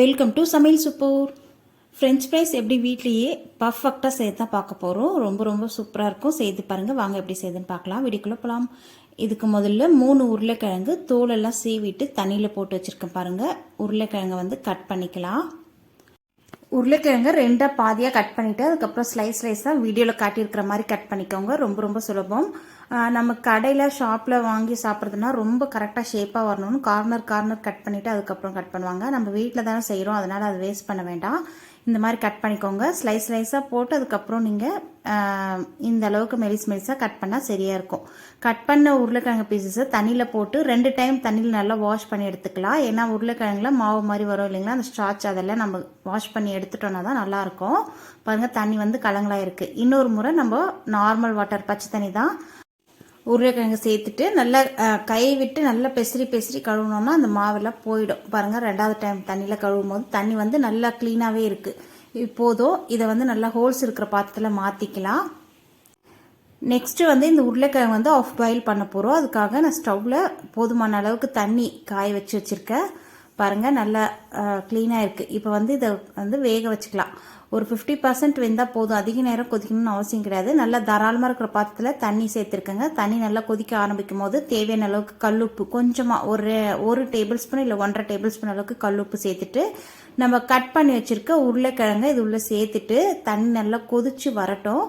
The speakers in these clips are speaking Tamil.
வெல்கம் டு சமையல் சுப்பூர் ஃப்ரெஞ்ச் ஃப்ரைஸ் எப்படி வீட்லேயே பர்ஃபெக்டாக செய்து தான் பார்க்க போகிறோம் ரொம்ப ரொம்ப சூப்பராக இருக்கும். செய்து பாருங்கள் வாங்க எப்படி செய்யுதுன்னு பார்க்கலாம். வீடியோக்குள்ளே போகலாம் இதுக்கு முதல்ல மூணு உருளைக்கிழங்கு தோலெல்லாம் சீவிட்டு தண்ணியில் போட்டு வச்சுருக்கேன் பாருங்கள் உருளைக்கிழங்கை வந்து கட் பண்ணிக்கலாம். உருளைக்கிழங்கு ரெண்டாக பாதியாக கட் பண்ணிவிட்டு அதுக்கப்புறம் ஸ்லைஸ் ஸ்லைஸாக வீடியோவில் காட்டியிருக்கிற மாதிரி கட் பண்ணிக்கோங்க. ரொம்ப ரொம்ப சுலபம். நம்ம கடையில் ஷாப்பில் வாங்கி சாப்பிட்றதுனா ரொம்ப கரெக்டாக ஷேப்பாக வரணும்னு கார்னர் கார்னர் கட் பண்ணிவிட்டு அதுக்கப்புறம் கட் பண்ணுவாங்க. நம்ம வீட்டில் தானே செய்கிறோம் அதனால் அது வேஸ்ட் பண்ண வேண்டாம். இந்த மாதிரி கட் பண்ணிக்கோங்க. ஸ்லைஸ் ஸ்லைஸாக போட்டு அதுக்கப்புறம் நீங்கள் இந்த அளவுக்கு மெலிஸ் மெலிஸாக கட் பண்ணால் சரியாக இருக்கும். கட் பண்ண உருளைக்கிழங்கு பீசஸை தண்ணியில் போட்டு ரெண்டு டைம் தண்ணியில் நல்லா வாஷ் பண்ணி எடுத்துக்கலாம். ஏன்னா உருளைக்கிழங்குல மாவு மாதிரி வரும் இல்லைங்களா? அந்த ஸ்டாச் அதெல்லாம் நம்ம வாஷ் பண்ணி எடுத்துட்டோன்னா தான் நல்லாயிருக்கும் பாருங்கள் தண்ணி வந்து கலங்களாக இருக்குது இன்னொரு முறை நம்ம நார்மல் வாட்டர் பச்சை தண்ணி தான் உருளைக்கிழங்கு சேர்த்துட்டு நல்லா கை விட்டு நல்லா பெசரி பெசரி கழுவுனோம்னா அந்த மாவெல்லாம் போயிடும். பாருங்கள் ரெண்டாவது டைம் தண்ணியில் கழுவும் போது தண்ணி வந்து நல்லா க்ளீனாகவே இருக்குது இப்போதும் இதை வந்து நல்லா ஹோல்ஸ் இருக்கிற பாத்திரத்தில் மாற்றிக்கலாம் நெக்ஸ்ட்டு வந்து இந்த உருளைக்கிழங்கு வந்து ஆஃப் பாயில் பண்ண போகிறோம் அதுக்காக நான் ஸ்டவ்வில் போதுமான அளவுக்கு தண்ணி காய வச்சு வச்சுருக்கேன். பாருங்கள் நல்லா க்ளீனாக இருக்குது இப்போ வந்து இதை வந்து வேக வச்சுக்கலாம். ஒரு ஃபிஃப்டி பர்சன்ட் வெந்தால் போதும். அதிக நேரம் கொதிக்கணும்னு அவசியம் கிடையாது. நல்லா தாராளமாக இருக்கிற பாத்திரத்தில் தண்ணி சேர்த்துருக்கேங்க. தண்ணி நல்லா கொதிக்க ஆரம்பிக்கும் போது தேவையான அளவுக்கு கல்லுப்பு கொஞ்சமாக ஒரு ஒரு டேபிள் ஸ்பூன் இல்லை ஒன்றரை டேபிள் ஸ்பூன் அளவுக்கு கல்லுப்பு சேர்த்துட்டு நம்ம கட் பண்ணி வச்சுருக்க உருளைக்கிழங்கை இது உள்ளே சேர்த்துட்டு தண்ணி நல்லா கொதிச்சு வரட்டும்.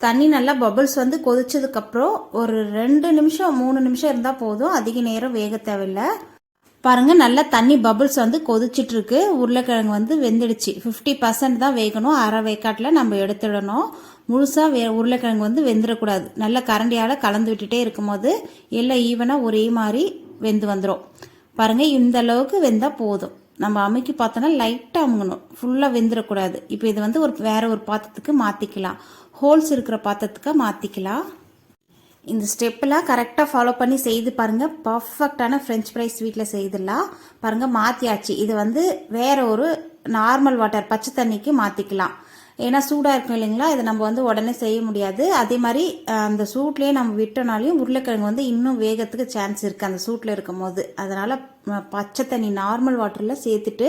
தண்ணி நல்லா பபுள்ஸ் வந்து கொதிச்சதுக்கப்புறம் ஒரு ரெண்டு நிமிஷம் மூணு நிமிஷம் இருந்தால் போதும். அதிக நேரம் வேக தேவையில்லை. பாருங்க நல்லா தண்ணி பபுள்ஸ் வந்து கொதிச்சிட்டு இருக்கு உருளைக்கிழங்கு வந்து வெந்துடுச்சு. ஃபிஃப்டி பர்சன்ட் தான் வேகணும். அரை வேக்காட்டில் நம்ம எடுத்துடணும். முழுசாக வே உருளைக்கிழங்கு வந்து வெந்துடக்கூடாது. நல்லா கரண்டியால் கலந்து விட்டுட்டே இருக்கும் போது எல்லாம் ஈவனாக ஒரே மாதிரி வெந்து வந்துடும் பாருங்கள் இந்த அளவுக்கு வெந்தால் போதும். நம்ம அமைக்கி பார்த்தோன்னா லைட்டாக அமுங்கணும். ஃபுல்லாக வெந்துடக்கூடாது. இப்போ இது வந்து ஒரு வேற ஒரு பாத்திரத்துக்கு மாற்றிக்கலாம் ஹோல்ஸ் இருக்கிற பாத்திரத்துக்கு மாற்றிக்கலாம் இந்த ஸ்டெப்பெல்லாம் கரெக்டாக ஃபாலோ பண்ணி செய்து பாருங்கள் பர்ஃபெக்டான ஃப்ரெஞ்ச் ஃப்ரைஸ் வீட்டில் செய்திடலாம். பாருங்கள் மாற்றியாச்சு இது வந்து வேற ஒரு நார்மல் வாட்டர் பச்சை தண்ணிக்கு மாற்றிக்கலாம் ஏன்னா சூடாக இருக்கும் இல்லைங்களா? இதை நம்ம வந்து உடனே செய்ய முடியாது. அதே மாதிரி அந்த சூட்லேயே நம்ம விட்டனாலையும் உருளைக்கிழங்கு வந்து இன்னும் வேகத்துக்கு சான்ஸ் இருக்குது அந்த சூட்டில் இருக்கும் போது அதனால் பச்சை தண்ணி நார்மல் வாட்டரில் சேர்த்துட்டு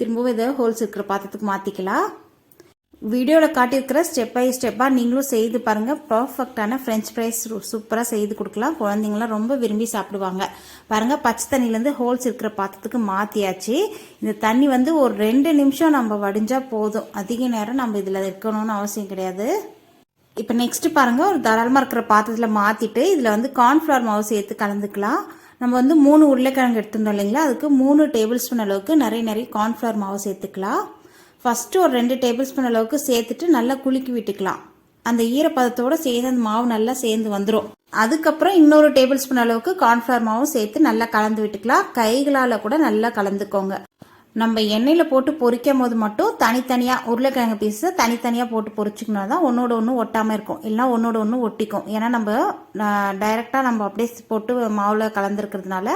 திரும்பவும் இதை ஹோல்ஸ் இருக்கிற பாத்திரத்துக்கு மாற்றிக்கலாம் வீடியோவில் காட்டியிருக்கிற ஸ்டெப் பை ஸ்டெப்பாக நீங்களும் செய்து பாருங்கள் பர்ஃபெக்டான ஃப்ரெஞ்ச் ஃப்ரைஸ் சூப்பராக செய்து கொடுக்கலாம். குழந்தைங்களாம் ரொம்ப விரும்பி சாப்பிடுவாங்க. பாருங்கள் பச்சை தண்ணியிலேருந்து ஹோல்ஸ் இருக்கிற பாத்திரத்துக்கு மாற்றியாச்சு இந்த தண்ணி வந்து ஒரு ரெண்டு நிமிஷம் நம்ம வடிஞ்சால் போதும். அதிக நேரம் நம்ம இதில் இருக்கணும்னு அவசியம் கிடையாது. இப்போ நெக்ஸ்ட் பாருங்கள் ஒரு தாராளமாக இருக்கிற பாத்திரத்தில் மாற்றிட்டு இதில் வந்து கார்ன்ஃப்ளவர் மாவு சேர்த்து கலந்துக்கலாம். நம்ம வந்து மூணு உருளைக்கிழங்கு எடுத்துருந்தோம் இல்லைங்களா? அதுக்கு மூணு டேபிள் ஸ்பூன் அளவுக்கு நிறைய நிறைய கார்ன்ஃப்ளவர் மாவு சேர்த்துக்கலாம். ஃபஸ்ட்டு ஒரு ரெண்டு டேபிள் ஸ்பூன் அளவுக்கு சேர்த்துட்டு நல்லா குலுக்கி விட்டுக்கலாம். அந்த ஈரப்பதத்தோட சேர்ந்து அந்த மாவு நல்லா சேர்ந்து வந்துடும் அதுக்கப்புறம் இன்னொரு டேபிள் ஸ்பூன் அளவுக்கு கார்ன்ஃப்ளவர் மாவும் சேர்த்து நல்லா கலந்து விட்டுக்கலாம். கைகளால் கூட நல்லா கலந்துக்கோங்க. நம்ம எண்ணெயில் போட்டு பொரிக்கும் போது மட்டும் தனித்தனியாக உருளைக்கிழங்கு பீஸை தனித்தனியாக போட்டு பொரிச்சிக்கணும் தான் ஒன்றோட ஒன்று ஒட்டாமல் இருக்கும். இல்லைனா ஒன்றோட ஒன்று ஒட்டிக்கும். ஏன்னா நம்ம டைரெக்டாக நம்ம அப்படியே போட்டு மாவில் கலந்துருக்கிறதுனால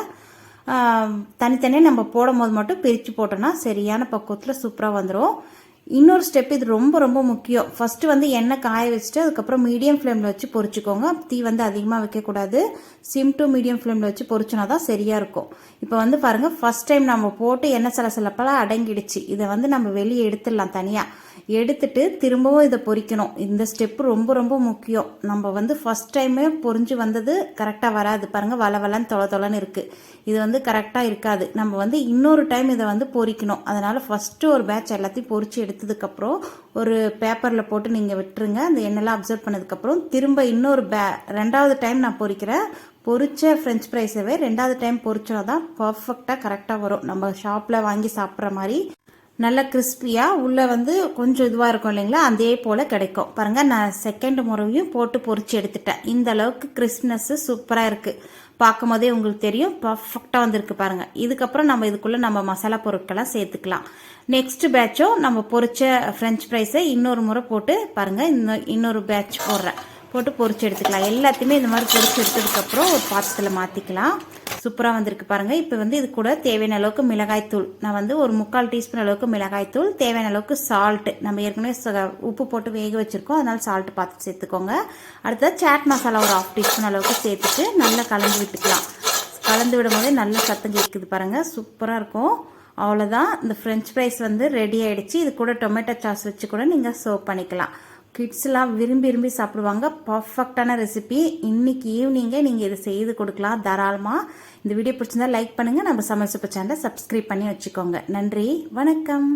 தனித்தனியாக நம்ம போடும் போது மட்டும் பிரித்து போட்டோம்னா சரியான பக்குவத்தில் சூப்பராக வந்துடும் இன்னொரு ஸ்டெப் இது ரொம்ப ரொம்ப முக்கியம். ஃபஸ்ட்டு வந்து எண்ணெய் காய வச்சுட்டு அதுக்கப்புறம் மீடியம் ஃப்ளேமில் வச்சு பொரிச்சுக்கோங்க. தீ வந்து அதிகமாக வைக்கக்கூடாது சிம் டு மீடியம் ஃப்ளேமில் வச்சு பொறிச்சினா தான் சரியாக இருக்கும். இப்போ வந்து பாருங்கள் ஃபஸ்ட் டைம் நம்ம போட்டு எண்ணெய் சில சிலப்பெல்லாம் அடங்கிடுச்சு. இதை வந்து நம்ம வெளியே எடுத்துடலாம் தனியாக எடுத்துட்டு திரும்பவும் இதை பொறிக்கணும். இந்த ஸ்டெப் ரொம்ப ரொம்ப முக்கியம். நம்ம வந்து ஃபஸ்ட் டைமே பொரிஞ்சு வந்தது கரெக்டாக வராது. பாருங்கள் வள வளன்னு தொலை தொலைன்னு இருக்குது இது வந்து கரெக்டாக இருக்காது. நம்ம வந்து இன்னொரு டைம் இதை வந்து பொறிக்கணும். அதனால் ஃபஸ்ட்டு ஒரு பேட்ச் எல்லாத்தையும் பொறிச்சு எடுத்ததுக்கப்புறம் ஒரு பேப்பரில் போட்டு நீங்கள் விட்டுருங்க. அந்த எண்ணெய்லாம் அப்சர்வ் பண்ணதுக்கப்புறம் திரும்ப இன்னொரு பே ரெண்டாவது டைம் நான் பொறிக்கிறேன் பொறிச்ச ஃப்ரெஞ்ச் ஃப்ரைஸவே ரெண்டாவது டைம் பொறிச்சா தான் பர்ஃபெக்டாக கரெக்டாக வரும். நம்ம ஷாப்பில் வாங்கி சாப்பிட்ற மாதிரி நல்ல கிறிஸ்பியாக உள்ளே வந்து கொஞ்சம் இதுவாக இருக்கும் இல்லைங்களா? அதே போல் கிடைக்கும். பாருங்கள் நான் செகண்ட் முறையும் போட்டு பொறிச்சு எடுத்துட்டேன். இந்த அளவுக்கு கிறிஸ்ப்னஸ்ஸு சூப்பராக இருக்குது பார்க்கும் போதே உங்களுக்கு தெரியும் பர்ஃபெக்டாக வந்திருக்கு பாருங்கள் இதுக்கப்புறம் நம்ம இதுக்குள்ளே நம்ம மசாலா பொருட்கள்லாம் சேர்த்துக்கலாம். நெக்ஸ்ட் பேட்சும் நம்ம பொரிச்ச ஃப்ரெஞ்ச் ஃப்ரைஸை இன்னொரு முறை போட்டு பாருங்கள் இன்னொரு இன்னொரு பேட்ச் போடுறேன். போட்டு பொறிச்சு எடுத்துக்கலாம். எல்லாத்தையுமே இந்த மாதிரி பொறிச்சு எடுத்ததுக்கப்புறம் ஒரு பாத்திரத்தில் மாற்றிக்கலாம் சூப்பராக வந்திருக்கு பாருங்கள் இப்போ வந்து இது கூட தேவையான அளவுக்கு மிளகாய்த்தூள் நான் வந்து ஒரு முக்கால் டீஸ்பூன் அளவுக்கு மிளகாய்த்தூள் தேவையான அளவுக்கு சால்ட்டு நம்ம ஏற்கனவே ச- உப்பு போட்டு வேக வச்சுருக்கோம். அதனால சால்ட்டு பார்த்து சேர்த்துக்கோங்க. அடுத்தது சாட் மசாலா ஒரு ஆஃப் டீஸ்பூன் அளவுக்கு சேர்த்துட்டு நல்லா கலந்து விட்டுக்கலாம். கலந்து விடும் போதே நல்ல சத்தம் கேட்குது பாருங்கள் சூப்பராக இருக்கும். அவ்வளோதான் இந்த ஃப்ரெஞ்ச் ஃப்ரைஸ் வந்து ரெடி ஆகிடுச்சு இது கூட டொமேட்டோ சாஸ் வச்சு கூட நீங்கள் சர்வ் பண்ணிக்கலாம். கிட்ஸ்லாம் விரும்பி விரும்பி சாப்பிடுவாங்க. பர்ஃபெக்டான ரெசிபி இன்னைக்கு ஈவினிங்கே நீங்கள் இதை செய்து கொடுக்கலாம் தாராளமாக இந்த வீடியோ பிடிச்சிருந்தா லைக் பண்ணுங்கள் நம்ம சமையல் சூப்பர் சேனலை சப்ஸ்கிரைப் பண்ணி வச்சுக்கோங்க. நன்றி. வணக்கம்.